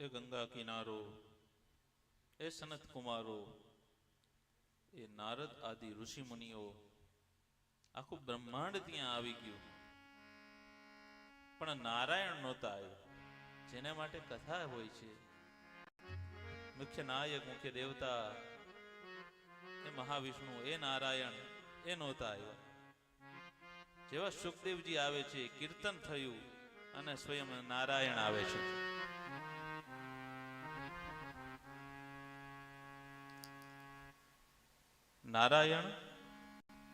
એ ગંગા કિનારો, એ સનત કુમારો, એ નારદ આદિ ઋષિ મુનિઓ, આખું બ્રહ્માંડ ત્યાં આવી ગયું. પણ નારાયણ નહોતા આવ્યા જેના માટે કથા હોય છે. મુખ્ય નાયક, મુખ્ય દેવતા, એ મહાવિષ્ણુ, એ નારાયણ, એ નહોતા આવ્યા જેવા સુખદેવજી આવે છે, કીર્તન થયું અને સ્વયં નારાયણ આવે છે. નારાયણ,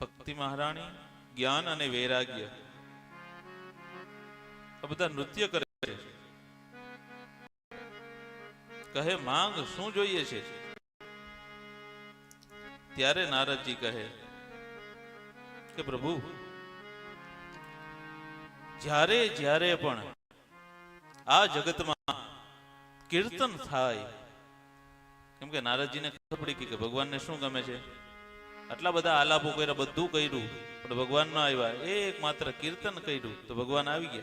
ભક્તિ મહારાણી, જ્ઞાન અને વૈરાગ્ય. આ બધા નૃત્ય કરે છે. કહે, માંગ, શું જોઈએ છે? ત્યારે નારદજી કહે, કે પ્રભુ, જ્યારે જ્યારે પણ આ જગતમાં કીર્તન થાય કેમ કે નારદજીને ખબર પડી કે ભગવાનને શું ગમે છે? આટલા બધા આલાપો કર્યા, બધું કર્યું. પણ ભગવાન ન આવ્યા. એક માત્ર કીર્તન કર્યું. તો ભગવાન આવી ગયા.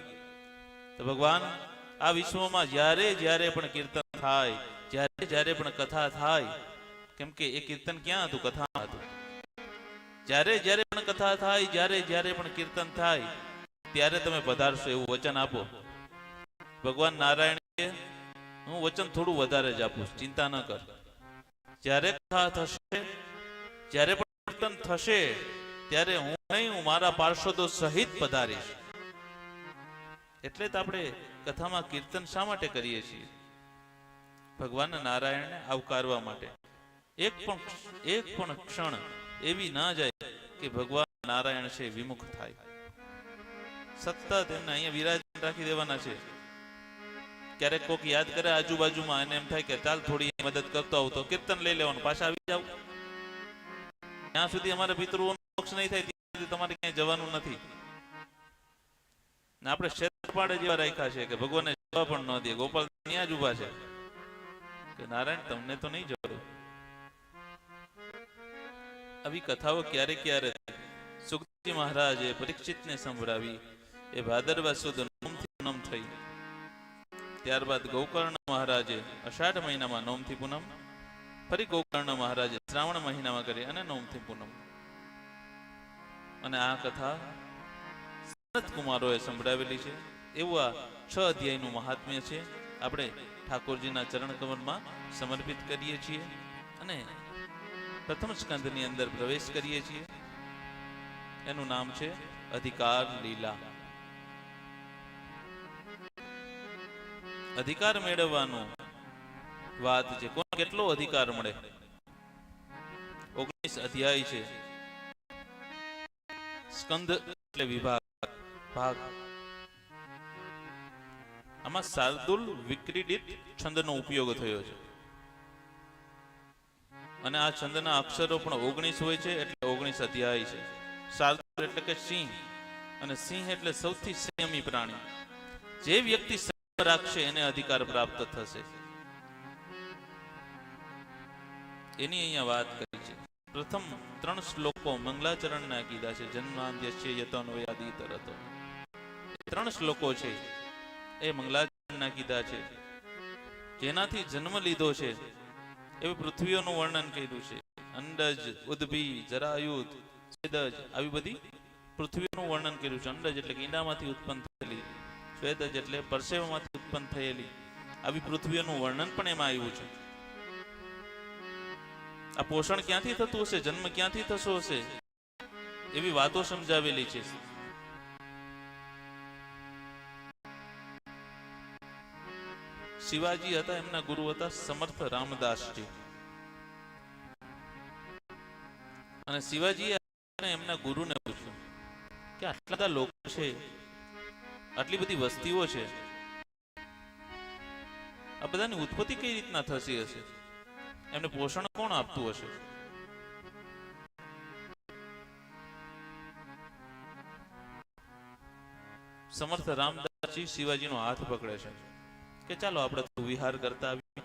તો ભગવાન આ વિશ્વમાં જ્યારે જ્યારે પણ કીર્તન થાય, જ્યારે જ્યારે પણ કથા થાય, કેમ કે એ કીર્તન ક્યાં હતું? કથા હતું. જ્યારે જ્યારે પણ કથા થાય, જ્યારે જ્યારે પણ કીર્તન થાય, ત્યારે તમે પધારશો એવું વચન આપો. ભગવાન નારાયણ હું વચન થોડું વધારે જ આપું. ચિંતા ન કર. જ્યારે કથા થશે, જ્યારે પણ કીર્તન થશે, ત્યારે હું નહીં, હું મારા પાર્ષદો સહિત પધારીશ. એટલે જ આપણે કથામાં કીર્તન શા માટે કરીએ છીએ? ભગવાન નારાયણને આવકારવા માટે. એક પણ એક પણ ક્ષણ એવી ના જાય કે ભગવાન નારાયણ છે, વિમુખ થાય. સતત એમને અહીંયા વિરાજમાન રાખી દેવાના છે. ક્યારેક કોક યાદ કરે, આજુબાજુમાં એને એમ થાય કે ચાલ થોડી મદદ કરતો આવું તો કીર્તન લઈ લેવાનું, પાછા આવી જાવ ત્યાં સુધી અમારા પિતૃઓનો મોક્ષ નહીં થાય, ત્યાં સુધી તમારે ક્યાંય જવાનું નથી. આપણે ક્ષેત્રપાળ જેવા રાખ્યા છે કે ભગવાનને જવા પણ ન દે, ગોપાલ ત્યાં જ ઊભા છે. કે નારાયણ, તમને તો નહીં જવું. આવી કથાઓ ક્યારે ક્યારે. સુખદેવજી મહારાજે પરીક્ષિતને સંભળાવી, એ ભાદરવા સુદ નોમથી પૂનમ થઈ. ત્યારબાદ ગોકર્ણ મહારાજે અષાઢ મહિનામાં નોમથી પૂનમ ફરી ગોકર્ણ મહારાજે શ્રાવણ મહિનામાં કરી અને નવમથી પૂનમ. અને આ કથા સનત કુમારોએ સંભળાવેલી છે. એવું આ છ અધ્યાયનું મહાત્મ્ય છે. આપણે ઠાકોરજીના ચરણ કમળમાં સમર્પિત કરીએ છીએ અને પ્રથમ સ્કંદની અંદર પ્રવેશ કરીએ છીએ. એનું નામ છે અધિકાર લીલા. અધિકાર મેળવવાનું વાત છે. કોણ કેટલો અધિકાર મળે? ઓગણીસ અધ્યાય છે. સ્કંદ એટલે વિભાગ. ભાગ. આમાં શાર્દુલ વિક્રીડિત છંદનો ઉપયોગ થયો છે. અને આ છંદના અક્ષરો પણ ઓગણીસ હોય છે એટલે ઓગણીસ અધ્યાય છે. શાર્દુલ એટલે કે સિંહ. અને સિંહ એટલે સૌથી સંયમી પ્રાણી. જે વ્યક્તિ રાખશે એને અધિકાર પ્રાપ્ત થશે. એની અહીંયા વાત કરી છે. પ્રથમ ત્રણ શ્લોકો મંગલાચરણના કીધા છે. ત્રણ શ્લોકો છે એ મંગલાચરણના કીધા છે. જેનાથી જન્મ લીધો છે. એવી પૃથ્વીઓનું વર્ણન કર્યું છે. અંડજ, ઉદ્ભી, જરાયુધ, સ્વેદજ આવી બધી પૃથ્વીઓનું વર્ણન કર્યું છે. અંડજ એટલે ઈંડામાંથી ઉત્પન્ન થયેલી, સ્વેદજ એટલે પરસેવામાંથી ઉત્પન્ન થયેલી આવી પૃથ્વીઓનું વર્ણન પણ એમાં આવ્યું છે. આ પોષણ ક્યાંથી થતું હશે? જન્મ ક્યાંથી થશો હશે? એવી વાતો સમજાવેલી છે. શિવાજી હતા, એમના ગુરુ હતા, સમર્થ રામદાસજી અને શિવાજી એમના ગુરુને પૂછ્યું કે આટલા બધા લોકો છે, આટલી બધી વસ્તીઓ છે, આ બધાની ઉત્પત્તિ કઈ રીતના થતી હશે? એમને પોષણ કોણ આપતું હશે? સમર્થ રામદાસજી શિવાજીનો હાથ પકડે છે. કે ચાલો આપણે વિહાર કરતા આવીએ.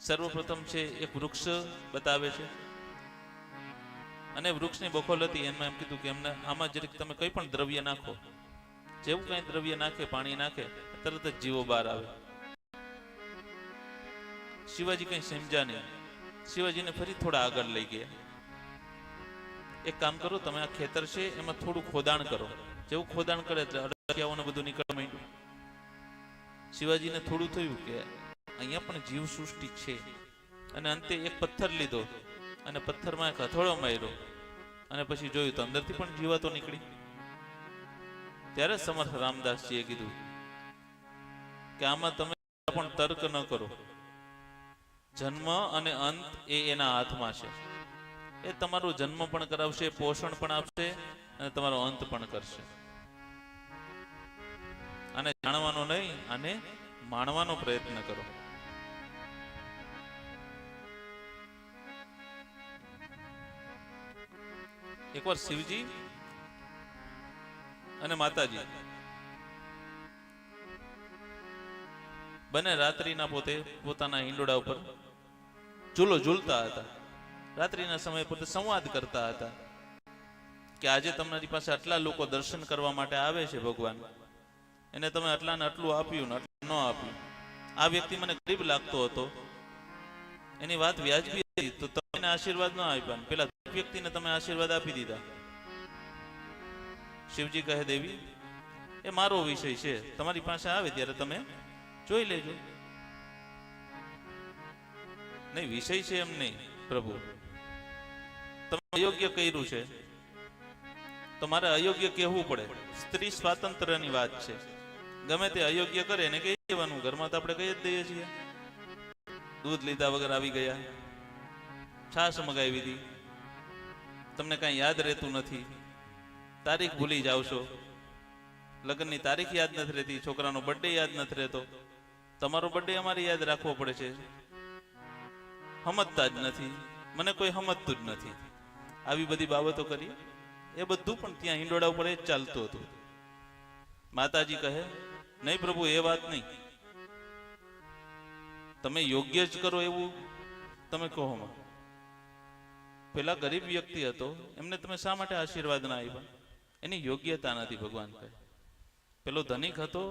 સર્વપ્રથમ છે એક વૃક્ષ બતાવે છે. અને વૃક્ષની બખોલ હતી એમાં એમ કીધું કે એમને આમાં જરીક તમે કંઈ પણ દ્રવ્ય નાખો. જેવું કંઈ દ્રવ્ય નાખે, પાણી નાખે, તરત જ જીવો બહાર આવે. શિવાજી કઈ સમજ્યા નહીં. શિવાજીને ફરી થોડા આગળ લઈ ગયા. એક કામ કરો, તમે આ ખેતર છે, એમાં થોડું ખોદાણ કરો. જેવું ખોદાણ કરે એટલે અડકિયાઓને બધું નીકળવા માંડ્યું. શિવાજીને થોડું થયું કે અહીંયા પણ જીવ સૃષ્ટિ છે. અને અંતે એક પથ્થર લીધો અને પથ્થરમાં એક હથોડો માર્યો અને પછી જોયું તો અંદરથી પણ જીવાતો નીકળી. ત્યારે સમર્થ રામદાસજીએ કીધું કે આમાં તમે પણ તર્ક ન કરો. જન્મ અને અંત એ એના હાથમાં છે. એ તમારો જન્મ પણ કરાવશે, પોષણ પણ આપશે અને તમારો અંત પણ કરશે. આને જાણવાનો નહીં, આને માણવાનો પ્રયત્ન કરો. એકવાર શિવજી અને માતાજી બંને રાત્રિના પોતે પોતાના હિંડોળા ઉપર ચૂલો ઝૂલતા હતા. રાત્રિના સમયે પોતે સંવાદ કરતા હતા કે આજે તમારી પાસે આટલા લોકો દર્શન કરવા માટે આવે છે ભગવાન. એને તમે આટલાને આટલું આપ્યું ને આપ્યું. આ વ્યક્તિ મને ગરીબ લાગતો હતો. એની વાત વ્યાજબી હતી તો તમે આશીર્વાદ ન આપ્યા પેલા વ્યક્તિને તમે આશીર્વાદ આપી દીધા. શિવજી કહે, દેવી, એ મારો વિષય છે. તમારી પાસે આવે ત્યારે તમે જોઈ લેજો. નહીં, વિષય છે એમ નહીં, પ્રભુ. તમે અયોગ્ય કર્યું છે. તમારે અયોગ્ય કહેવું પડે. સ્ત્રી સ્વાતંત્ર્યની વાત છે. ગમે તે અયોગ્ય કરે, એને કહી દેવાનું ઘરમાં તો આપણે કહી જ દઈએ છીએ. દૂધ લીધા વગર આવી ગયા. છાશ મગાવી હતી તમને કાંઈ યાદ રહેતું નથી. તારીખ ભૂલી જાવ છો. લગ્નની તારીખ યાદ નથી રહેતી, છોકરાનો બર્થડે યાદ નથી રહેતો. તમારો બર્થડે અમારે યાદ રાખવો પડે છે. સમજતા જ નથી. મને કોઈ સમજતું જ નથી. આવી બધી બાબતો કરી એ બધું પણ ત્યાં હિંડોળા ઉપર જ ચાલતું હતું. માતાજી કહે, નહીં પ્રભુ, એ વાત નહીં. તમે યોગ્ય જ કરો એવું તમે કહો માં પેલા ગરીબ વ્યક્તિ હતો. એમને તમે શા માટે આશીર્વાદ ના આપ્યા એની યોગ્યતા નથી ભગવાન કહે. પેલો ધનિક હતો,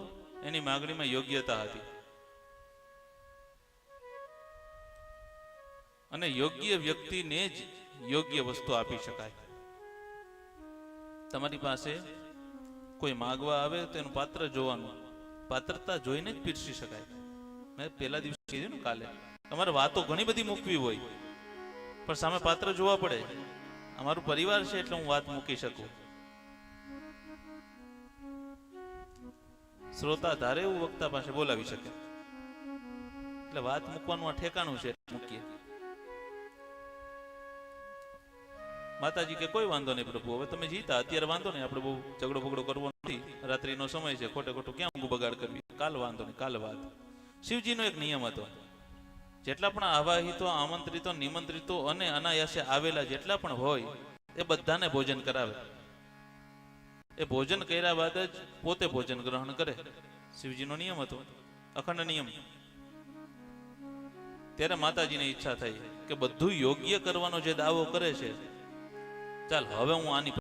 એની માગણીમાં યોગ્યતા હતી. અને યોગ્ય વ્યક્તિને જ યોગ્ય વસ્તુ આપી શકાય. તમારી પાસે કોઈ માગવા આવે તો એનું પાત્ર જોવાનું. પાત્રતા જોઈને જ પીરસી શકાય. મેં પહેલા દિવસે કીધું ને કાલે, તમારે વાતો ઘણી બધી મૂકવી હોય, પણ સામે પાત્ર જોવા પડે. અમારું પરિવાર છે એટલે હું વાત મૂકી શકું. શ્રોતા ધારે એવું વક્તા પાસે બોલાવી શકે. એટલે વાત મૂકવાનું આ ઠેકાણું છે, મૂકીએ. માતાજી કે કોઈ વાંધો નહીં પ્રભુ, હવે તમે જીતા, અત્યારે વાંધો નહીં, આપણે બહુ ઝઘડો બગડો કરવો નથી. રાત્રિનો સમય છે, ખોટે ખોટું ઊંઘ બગાડ કરવી? કાલ વાંધો નહીં, કાલ વાત. શિવજીનો એક નિયમ હતો. જેટલા પણ આવાહિતો, આમંત્રિતો, નિમંત્રિતો અને અનાયાસે આવેલા જેટલા પણ હોય, એ બધાને ભોજન કરાવે. એ ભોજન કર્યા બાદ જ પોતે ભોજન ગ્રહણ કરે. શિવજીનો નિયમ હતો. અખંડ નિયમ. ત્યારે માતાજીને ઈચ્છા થઈ કે બધું યોગ્ય કરવાનો જે દાવો કરે છે ચાલ હવે હું આની